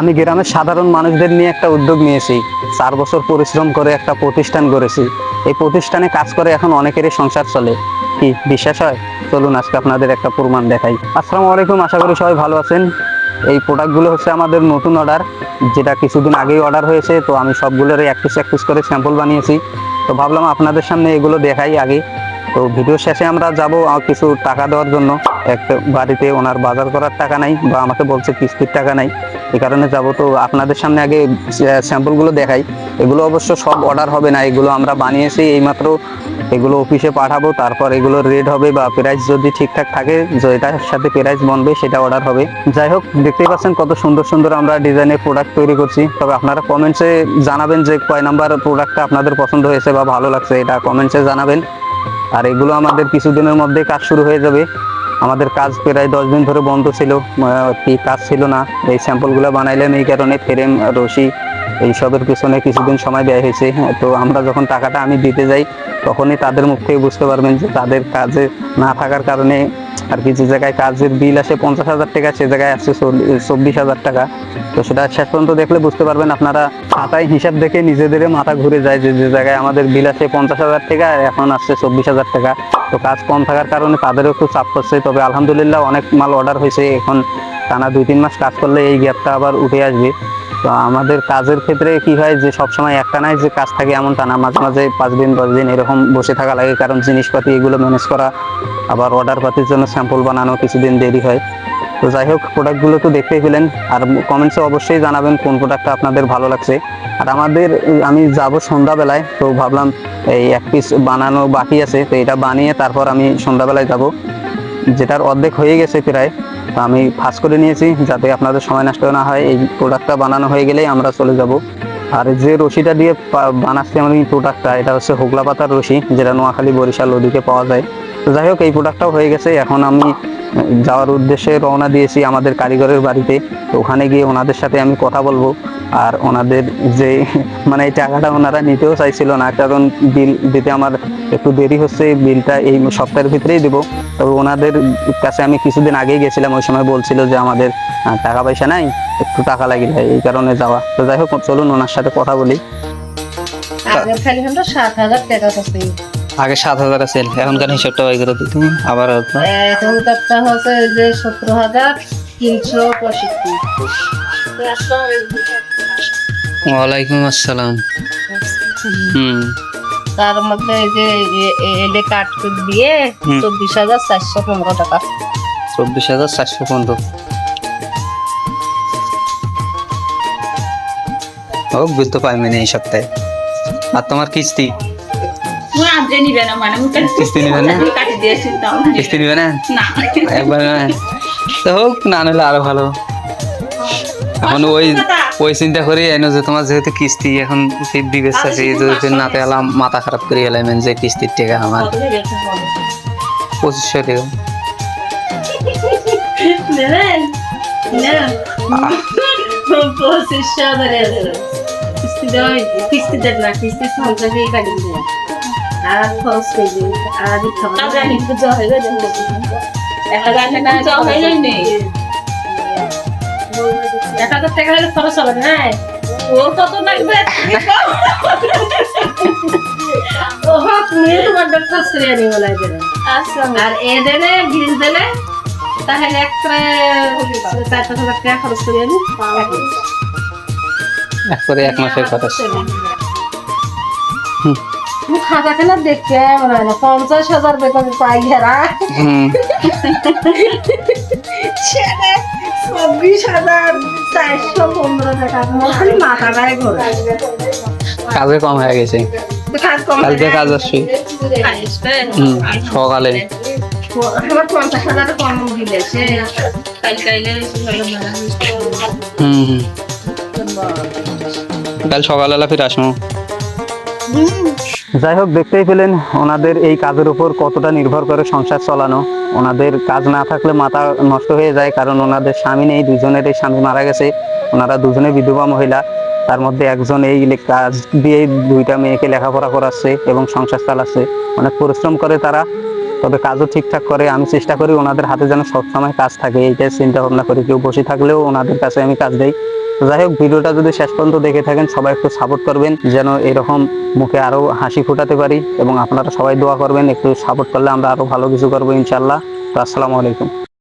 আমি গ্রামের সাধারণ মানুষদের নিয়ে একটা উদ্যোগ নিয়েছি। চার বছর পরিশ্রম করে একটা প্রতিষ্ঠান করেছি এই প্রতিষ্ঠানে কাজ করে এখন অনেকেরই সংসার চলে। কি বিশ্বাস হয়? চলুন আজকে আপনাদের একটা প্রমাণ দেখাই। আসসালামু আলাইকুম, আশা করি সবাই ভালো আছেন। এই প্রোডাক্টগুলো হচ্ছে আমাদের নতুন অর্ডার, যেটা কিছুদিন আগেই অর্ডার হয়েছে, তো আমি সবগুলোরই এক পিস এক পিস করে স্যাম্পল বানিয়েছি। তো ভাবলাম আপনাদের সামনে এগুলো দেখাই আগে। তো ভিডিও শেষে আমরা যাব কিছু টাকা দেওয়ার জন্য। একটা বাড়িতে ওনার বাজার করার টাকা নাই, বা আমাকে বলছে কিস্তির টাকা নাই। এই কারণে যাব তো আপনাদের সামনে আগে স্যাম্পলগুলো দেখাই। এগুলো অবশ্য সব অর্ডার হবে না, এগুলো আমরা বানিয়েছি এইমাত্র। এগুলো অফিসে পাঠাবো, তারপর এগুলোর রেট হবে বা প্রাইস যদি ঠিকঠাক থাকে যেটার সাথে প্রাইস বনবে, সেটা অর্ডার হবে। যাই হোক, দেখতেই পাচ্ছেন কত সুন্দর সুন্দর আমরা ডিজাইনের প্রোডাক্ট তৈরি করছি। তবে আপনারা কমেন্টসে জানাবেন যে কয় নাম্বার প্রোডাক্টটা আপনাদের পছন্দ হয়েছে বা ভালো লাগছে, এটা কমেন্টসে জানাবেন। আর এগুলো আমাদের কিছুদিনের মধ্যে কাজ শুরু হয়ে যাবে। আমাদের কাজ প্রায় দশ দিন ধরে বন্ধ ছিল কাজ ছিল না। এই স্যাম্পলগুলো বানাইলাম, এই কারণে ফ্রেম, রশি এইসবের পিছনে কিছুদিন সময় ব্যয় হয়েছে হ্যাঁ, তো আমরা যখন টাকাটা আমি দিতে যাই তখনই তাদের মুখ থেকে বুঝতে পারবেন যে তাদের কাজে না থাকার কারণে আর কি যে জায়গায় কাজের বিল আসে পঞ্চাশ হাজার টাকা সে জায়গায় আসছে চব্বিশ হাজার টাকা। তো সেটা শেষ পর্যন্ত দেখলে বুঝতে পারবেন আপনারা খাতায় হিসাব দেখে নিজেদের মাথা ঘুরে যায় যে যে জায়গায় আমাদের বিল আসে পঞ্চাশ হাজার টাকা এখন আসছে চব্বিশ হাজার টাকা। তো কাজ কম থাকার কারণে তাদেরও একটু চাপ পড়ছে তবে আলহামদুলিল্লাহ অনেক মাল অর্ডার হয়েছে। এখন টানা দুই তিন মাস কাজ করলে এই গ্যাপটা আবার উঠে আসবে। তো আমাদের কাজের ক্ষেত্রে কি হয় যে সবসময় একটা নাই যে কাজ থাকে এমনটা না। মাঝে মাঝে পাঁচ দিন, দশ দিন এরকম বসে থাকা লাগে, কারণ জিনিসপাতি এগুলো ম্যানেজ করা, আবার অর্ডার পাতির জন্য স্যাম্পল বানানো কিছুদিন দেরি হয়। তো যাই হোক প্রোডাক্টগুলো তো দেখতেই পেলেন। আর কমেন্টসে অবশ্যই জানাবেন কোন প্রোডাক্টটা আপনাদের ভালো লাগছে। আর আমাদের, আমি যাব সন্ধ্যাবেলায়, তো ভাবলাম এই এক পিস বানানো বাকি আছে, তো এটা বানিয়ে তারপর আমি সন্ধ্যাবেলায় যাব। যেটার অর্ধেক হয়ে গেছে প্রায় আমি ফাঁস করে নিয়েছি যাতে আপনাদের সময় নষ্ট না হয়। এই প্রোডাক্টটা বানানো হয়ে গেলেই আমরা চলে যাব। আর যে রশিটা দিয়ে বানাচ্ছি আমি প্রোডাক্টটা এটা হচ্ছে হোগলা পাতার রশি, যেটা নোয়াখালী, বরিশাল ওদিকে পাওয়া যায়। তো যাই হোক, এই প্রোডাক্টটাও হয়ে গেছে। এখন আমি যাওয়ার উদ্দেশ্যে রওনা দিয়েছি আমাদের কারিগরের বাড়িতে। তো ওখানে গিয়ে ওনাদের সাথে আমি কথা বলব। আর ওনাদের যে মানে এই টাকাটা ওনারা নিতেও চাইছিল না, কারণ বিল দিতে আমার একটু দেরি হচ্ছে, বিলটা এই সপ্তাহের ভিতরেই দেবো। তবে ওনাদের কাছে আমি কিছুদিন আগেই গেছিলাম, ওই সময় বলছিল যে আমাদের টাকা পয়সা নাই। একটু টাকা লাগে এই কারণে যাওয়া। তো যাই হোক চলুন ওনার সাথে কথা বলি। আগে সাত হাজার আছে এখনকার হিসাবটা বাই করে দিতে আবার এখন তারটা হচ্ছে যে সতেরো হাজার তিনশো পঁয়ষট্টি। ওয়ালাইকুম আসসালাম। হুম। তার মধ্যে এই যে এলে কাট দিয়ে চব্বিশ হাজার চারশো পনেরো টাকা। চব্বিশ হাজার চারশো পনেরো। ও বিল তো পাইবে না এই সপ্তাহে। আর তোমার কিস্তি? নিবে না মানে কিস্তি নিবে না? কিস্তি নিবে একবার তো হোক না নিলে আরও ভালো। এখন ওই ওই চিন্তা করি এনে যে তোমার যেহেতু কিস্তি এখন সেই দিবে চাষি যদি নাতে এলাম মাথা খারাপ করে এলাম যে কিস্তির টাকা আমার। পঁচিশশো টাকা। পঁচিশশো দেওয়া কিস্তি দেন না কিস্তি সঞ্চয় কাটি দিলাম আর খরচ করে দিন আর জানি পুজো হয়ে গেছে। এক হাজার টাকা পুজো হয়ে যায়নি? এক হাজার টাকা হলে খরচ হবে না ও কত লাগবে ও হোক তুমি তোমার ডক্টর সিরিয়া নিয়ে লাগবে আর এ দেনে বিল দেনে তাহলে একটা চার পাঁচ হাজার টাকা খরচ করে আনি করে এক মাসের কথা। খাতা দেখতে মনে পঞ্চাশ হাজার বেতন পাই ঘেরা হুম। ছেলে চব্বিশ হাজার চারশো পনেরো টাকা। খালি মাথাটাই ঘোরে। কাজে কম হয়ে গেছে। কাজ কম কালকে কাজ আসছি। সকালে। হুম হুম। কাল সকালবেলা ফিরে আসব। যাই হোক, দেখতেই পেলেন ওনাদের এই কাজের উপর কতটা নির্ভর করে সংসার চালানো। ওনাদের কাজ না থাকলে মাথা নষ্ট হয়ে যায়, কারণ ওনাদের স্বামী নেই দুজনেরই স্বামী মারা গেছে। ওনারা দুজনে বিধবা মহিলা, তার মধ্যে একজন এই কাজ দিয়ে দুইটা মেয়েকে লেখাপড়া করাচ্ছে এবং সংসার চালাচ্ছে। অনেক পরিশ্রম করে তারা, তবে কাজও ঠিকঠাক করে। আমি চেষ্টা করি ওনাদের হাতে যেন সবসময় কাজ থাকে, এইটাই চিন্তা ভাবনা করি। কেউ বসে থাকলেও ওনাদের কাছে আমি কাজ দেই। যাই হোক, ভিডিওটা যদি শেষ পর্যন্ত দেখে থাকেন, সবাই একটু সাপোর্ট করবেন, যেন এরকম মুখে আরও হাসি ফোটাতে পারি এবং আপনারা সবাই দোয়া করবেন, একটু সাপোর্ট করলে আমরা আরও ভালো কিছু করব ইনশাল্লাহ তো আসসালামু আলাইকুম।